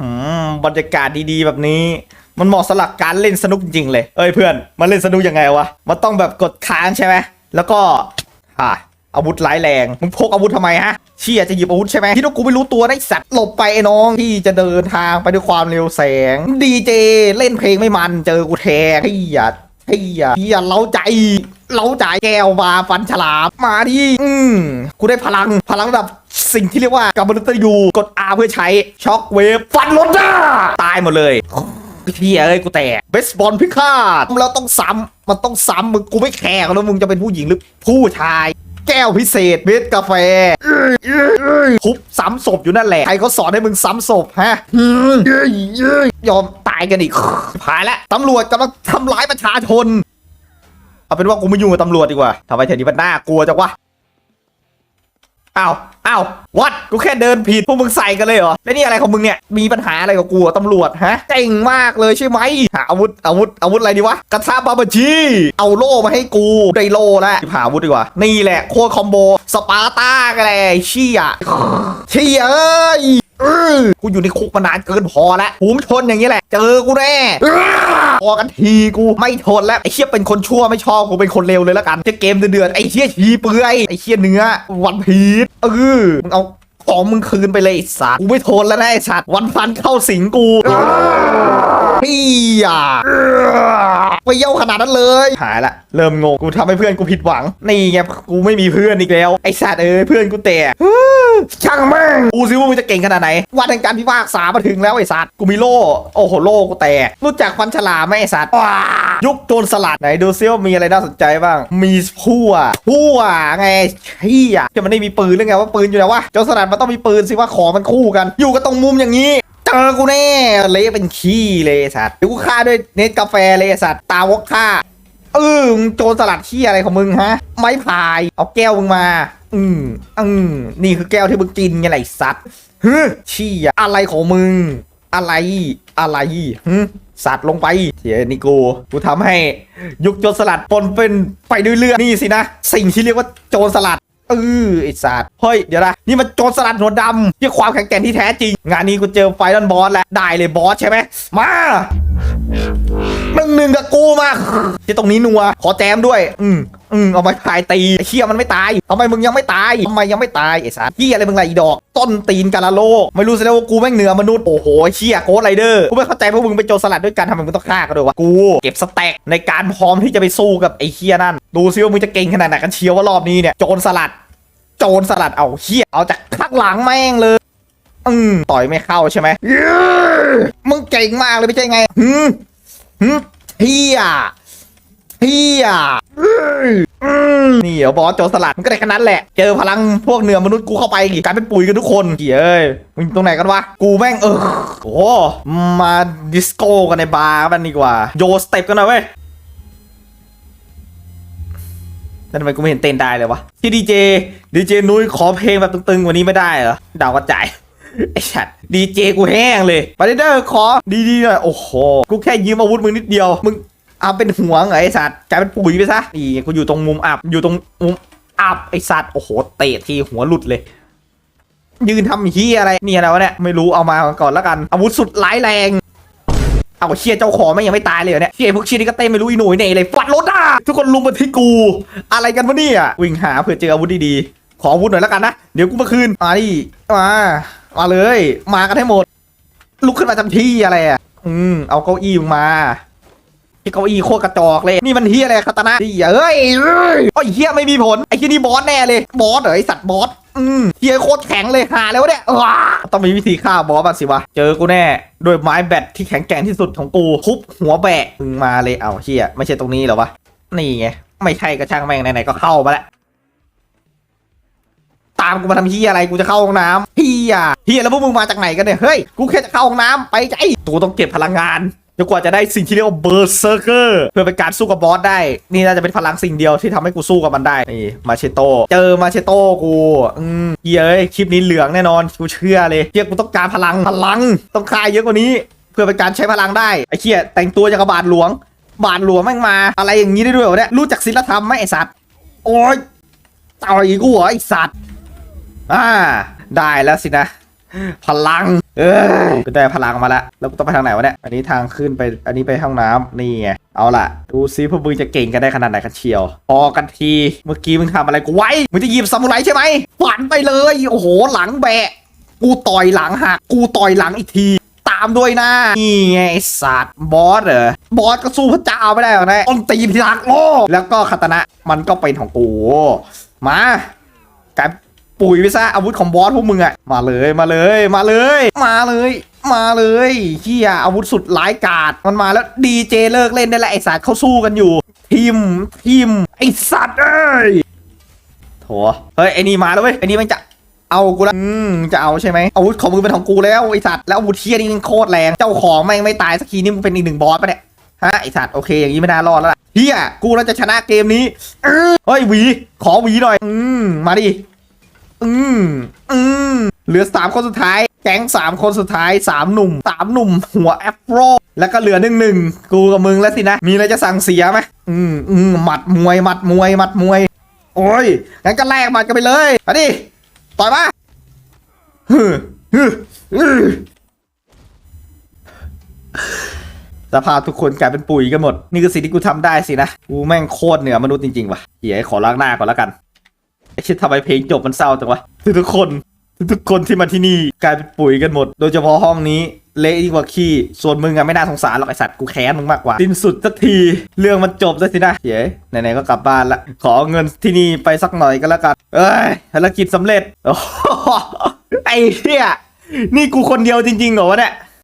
อบรรยากาศดีๆ แบบนี้ มันเหมาะสำหรับการเล่นสนุกจริงๆเลย เอ้ยเพื่อนมาเล่นสนุกยังไงวะ มันต้องแบบกดค้างใช่ไหมแล้วก็อ่าอาวุธร้ายแรง มึงพกอาวุธทำไมฮะเชี่ยจะหยิบอาวุธใช่ไหมที่ว่ากูไม่รู้ตัวได้สัตว์หลบไปไอ้น้องที่จะเดินทางไปด้วยความเร็วแสง ดีเจเล่นเพลงไม่มันเจอกูแทงเฮียเฮียเฮียเล้าใจเล้าใจแก้วมาฟันฉลามมาดิอืมกูได้พลังพลังแบบ สิ่งที่เรียกว่ากัมมันตยูกด R เพื่อใช้ช็อคเวฟฟันรถจ้าตายหมดเลยเฮียเอ้ยกูแตกเบสบอลพิฆาตเราต้องซ้ำมันต้องซ้ำมึงกูไม่แคร์แล้วมึงจะเป็นผู้หญิงหรือผู้ชาย แก้วพิเศษเม็ดกาแฟทุบซ้ำศพอยู่นั่นแหละ ใครเขาสอนให้มึงซ้ำศพฮะยอมตายกันอีกผายแล้วตำรวจกำลังทำร้ายประชาชน เอาเป็นว่ากูไม่ยุ่งกับตำรวจดีกว่าทำไมเทนี้มันน่ากลัวจังวะ อ้าวอ้าววัดกูแค่เดินผิดพวกมึงใส่กันเลยเหรอ แล้วนี่อะไรของมึงเนี่ย มีปัญหาอะไรกับกูอะตำรวจฮะ เจ๋งมากเลยใช่ไหมหาอาวุธอาวุธอาวุธอะไรดีวะ กระทะบาบาจีเอาโล่มาให้กู ได้โล่แล้วหาอาวุธดีกว่า นี่แหละโคตรคอมโบ สปาร์ต้ากันเลยเชี่ยเชี่ยเอ้ยอื้อ กูอยู่ในคุกมานานเกินพอแล้วหูมชนอย่างนี้แหละ เจอกูแน่พอกันทีกูไม่ทนแล้วไอ้เชี่ยเป็นคนชั่วไม่ชอบกูเป็นคนเลวเลยแล้วกันจะเกมเดือดๆไอ้เชี่ยชีเปลือยไอ้เชี่ยเนื้อ วันพีชเออมึงเอาของมึงคืนไปเลยไอ้สัตว์กูไม่ทนแล้วนะไอ้สัตว์วันพันเข้าสิงกู พี่อะไปเย่าขนาดนั้นเลย หายละ เริ่มงง กูทำให้เพื่อนกูผิดหวัง นี่ไง กูไม่มีเพื่อนอีกแล้ว ไอ้สัตว์เอ้ยเพื่อนกูแตกช่างแม่งกูซิว่ามึงจะเก่งขนาดไหน วันแห่งการพิพากษามาถึงแล้วไอ้สัตว์ กูมีโล่ โอ้โหโล่กูแตก รู้จักฟันฉลามไหมไอ้สัตว์ว้ายุคโจรสลัดไหนดูซิว่ามีอะไรน่าสนใจบ้าง มีพั่วพั่วไงเชี่ยที่มันไม่มีปืนหรือไงว่าปืนอยู่แล้ววะโจรสลัดมันต้องมีปืนสิว่าของมันคู่กัน อยู่กันตรงมุมอย่างนี้ เจอกูแน่เละเป็นขี้เลยสัตว์เดี๋ยวกูฆ่าด้วยเน็ตกาแฟเลยสัตว์ตาวอกฆ่าเออมึงโจรสลัดที่อะไรของมึงฮะ ไม้พาย เอาแก้วมึงมา อืมอืมนี่คือแก้วที่มึงกินไงไรสัตว์ฮึชี้อะอะไรของมึง อะไร อะไรฮึสัตว์ลงไปเทียนี่กูกูทำให้ ยุคโจรสลัดปนเป็นไปด้วยเลือดนี่สินะ สิ่งที่เรียกว่าโจรสลัด เออไอสัตว์เฮ้ยเดี๋ยวนะนี่มันโจรสลัดหัวดำที่ความแข็งแกร่งที่แท้จริง งานนี้กูเจอไฟนอนบอสแล้วได้เลยบอสใช่ไหมมาหนึ่งหนึ่งกับกูมาที่ตรงนี้นัวขอแจมด้วย อืม อืมเอาไม้พายตีไอ้เชี่ยมันไม่ตายทำไมมึงยังไม่ตายทำไมยังไม่ตายไอ้สัตว์เหี้ยอะไรมึงไรอีดอก ต้นตีนกาลาโล ไม่รู้สินะว่ากูแม่งเหนือมนุษย์โอ้โหเชี่ยโกดไรเดอร์กูไม่เข้าใจว่ามึงเป็นโจรสลัดด้วยกันทำไมมึงต้องฆ่ากันด้วยวะกูเก็บสแต็กในการพร้อมที่จะไปสู้กับไอ้เชี่ยนั่นดูซิว่ามึงจะเก่งขนาดไหนกันเชียวว่ารอบนี้เนี่ยโจรสลัด โจรสลัดเอาเฮียเอาจากข้างหลังแม่งเลยอืมต่อยไม่เข้าใช่ไหมมึงเก่งมากเลยไม่ใช่ไงหืมหืมเฮีย เฮียอืมนี่เดี๋ยวบอสโจรสลัดมันก็ได้แค่นั้นแหละ เจอพลังพวกเนื้อมนุษย์กูเข้าไปอีกกลายเป็นปุ๋ยกันทุกคนเฮียเอ้ยมึงตรงไหนกันวะ กูแม่งเออโอ้มาดิสโก้กันในบาร์กันดีกว่า โยสเต็ปกันหน่อยเว้ยแล้วทำไมกูไม่เห็นเต้นได้เลยวะที่ดีเจดีเจนุ้ยขอเพลงแบบตึงๆว่านี้ไม่ได้เหรอดาวกระจายไอ้ชัดดีเจกูแห้งเลยไปเดอร์ขอดีๆหน่อยโอ้โหกูแค่ยืมอาวุธมึงนิดเดียวมึง เอาเป็นหัวเหรอไอ้สัตว์กลายเป็นปุ๋ยไปซะนี่กูอยู่ตรงมุมอับอยู่ตรงมุมอับไอ้สัตว์โอ้โหเตะทีหัวหลุดเลย ยืนทำเฮียอะไรนี่อะไรวะเนี่ยไม่รู้เอามาก่อนแล้วกัน อาวุธสุดร้ายแรงเอาเชียเจ้าของไม่ยังไม่ตายเลยเหรอเนี่ยเชียพวกเชียนี่ก็เต้นไม่รู้อีหนุ่ยเน่เลยฟัดรถอะทุกคนลุมมาที่กู อะไรกันวะเนี่ยวิ่งหาเผื่อเจออาวุธดีๆขออาวุธหน่อยแล้วกันนะเดี๋ยวกูมาคืนมาดิมามาเลย มากันให้หมด ลุกขึ้นมาทำที่อะไรอะอืมเอาเก้าอี้มา ที่เก้าอี้โคตรกระจอกเลย นี่มันเฮียอะไรคาตานะที่เอ้ยเอ้ยโอ้ยเฮียไม่มีผล ไอ้ที่นี่บอสแน่เลย บอสเหรอไอสัตว์บอสอืมเฮียโคตรแข็งเลยหาแล้วเนี่ยต้องมีวิธีฆ่าบอสบ้างสิวะ เจอกูแน่ด้วยไม้แบตที่แข็งแกร่งที่สุดของกูทุบหัวแบะมึงมาเลยเอาเฮียไม่ใช่ตรงนี้หรอวะ นี่ไง ไม่ใช่กระช่างแม่งไหนๆก็เข้ามาแล้วตามกูมาทำเฮียอะไรกูจะเข้าห้องน้ำเฮียเฮียแล้วพวกมึงมาจากไหนกันเนี่ย เฮ้ย กูแค่จะเข้าห้องน้ำไปใจกูต้องเก็บพลังงาน จนกว่าจะได้สิ่งที่เรียกว่าเบอร์เซอร์เกอร์เพื่อเป็นการสู้กับบอสได้ นี่น่าจะเป็นพลังสิ่งเดียวที่ทำให้กูสู้กับมันได้ นี่มาเชโต เจอมาเชโตกูอืมเฮียเอ้ยคลิปนี้เหลืองแน่นอน กูเชื่อเลยเฮียกูต้องการพลังพลัง ต้องฆ่าเยอะกว่านี้ เพื่อเป็นการใช้พลังได้ ไอ้เฮียแต่งตัวอย่างกับบาทหลวง บาทหลวงแม่งมา อะไรอย่างนี้ได้ด้วยเหรอเนี่ย รู้จักศีลธรรมไหมไอ้สัตว์ โอ๊ยต่อยกูเหรอไอ้สัตว์ อ่า ได้แล้วสินะ พลัง เอ้ยกูได้พลังมาแล้วแล้วกูต้องไปทางไหนวะเนี่ย อันนี้ทางขึ้นไป อันนี้ไปห้องน้ำนี่ไง เอาล่ะ ดูซิพวกมึงจะเก่งกันได้ขนาดไหนกันเชียว พอกันที เมื่อกี้มึงทำอะไรกูไว้ มึงจะหยิบซามูไรใช่ไหม ฝันไปเลย โอ้โห หลังแบะ กูต่อยหลังหัก กูต่อยหลังอีกที ตามด้วยนะนี่ไงสัตว์บอสเหรอ บอสก็สู้พระเจ้าไม่ได้หรอกนะต้นตีนที่รักโลกแล้วก็คาตนะ มันก็เป็นของกู มากลาย ปุ๋ยไปซะอาวุธของบอสพวกมึงอะมาเลยมาเลย มาเลย มาเลยมาเลยเฮียอาวุธสุดร้ายกาจมันมาแล้วดีเจเลิกเล่นได้แล้วไอสัตว์เขาสู้กันอยู่ทีมทีมไอสัตว์เอ้ยโถเฮ้ยไอนี่มาแล้วเว้ยไอนี่มันจะเอากูแล้วอืมจะเอาใช่ไหมอาวุธของมึงเป็นของกูแล้วไอสัตว์แล้วอาวุธเทียนี่โคตรแรงเจ้าของแม่งไม่ตายสักทีนี่มึงเป็นอีกหนึ่งบอสปะเนี่ยฮะไอสัตว์โอเคอย่างนี้ไม่น่ารอดแล้วล่ะเฮียกูน่าจะชนะเกมนี้เออเฮ้ยหวีขอหวีหน่อย อืมมาดิ อืมอืมเหลือสามคนสุดท้าย แก๊งสามคนสุดท้ายสามหนุ่มสามหนุ่ม หัวแอฟโรแล้วก็เหลือหนึ่งหนึ่งกูกับมึงแล้วสินะ มีอะไรจะสั่งเสียไหมอืมอืมหมัดมวยหมัดมวยหมัดมวย โอ้ยงั้นก็แลกหมัดกันไปเลยมาดิต่อยมาฮึฮึฮึสภาพทุกคนกลายเป็นปุ๋ยกันหมด นี่คือสิ่งที่กูทำได้สินะ กูแม่งโคตรเหนือมนุษย์จริงๆว่ะเฮียขอล้างหน้าก่อนแล้วกัน ไอชิดทำไมเพลงจบมันเศร้าจังวะทุกๆคน ทุกๆคนที่มาที่นี่กลายเป็นปุ๋ยกันหมด โดยเฉพาะห้องนี้เละยิ่งกว่าขี้ ส่วนมึงอะไม่น่าสงสารหรอกไอสัตว์กูแค้นมึงมากกว่า สิ้นสุดสักที เรื่องมันจบซะสินะเย้ไหนๆก็กลับบ้านละ ขอเงินที่นี่ไปสักหน่อยก็แล้วกัน เอ้ยภารกิจสำเร็จ ไอ้เหี้ยนี่กูคนเดียวจริงๆเหรอวะเนี่ย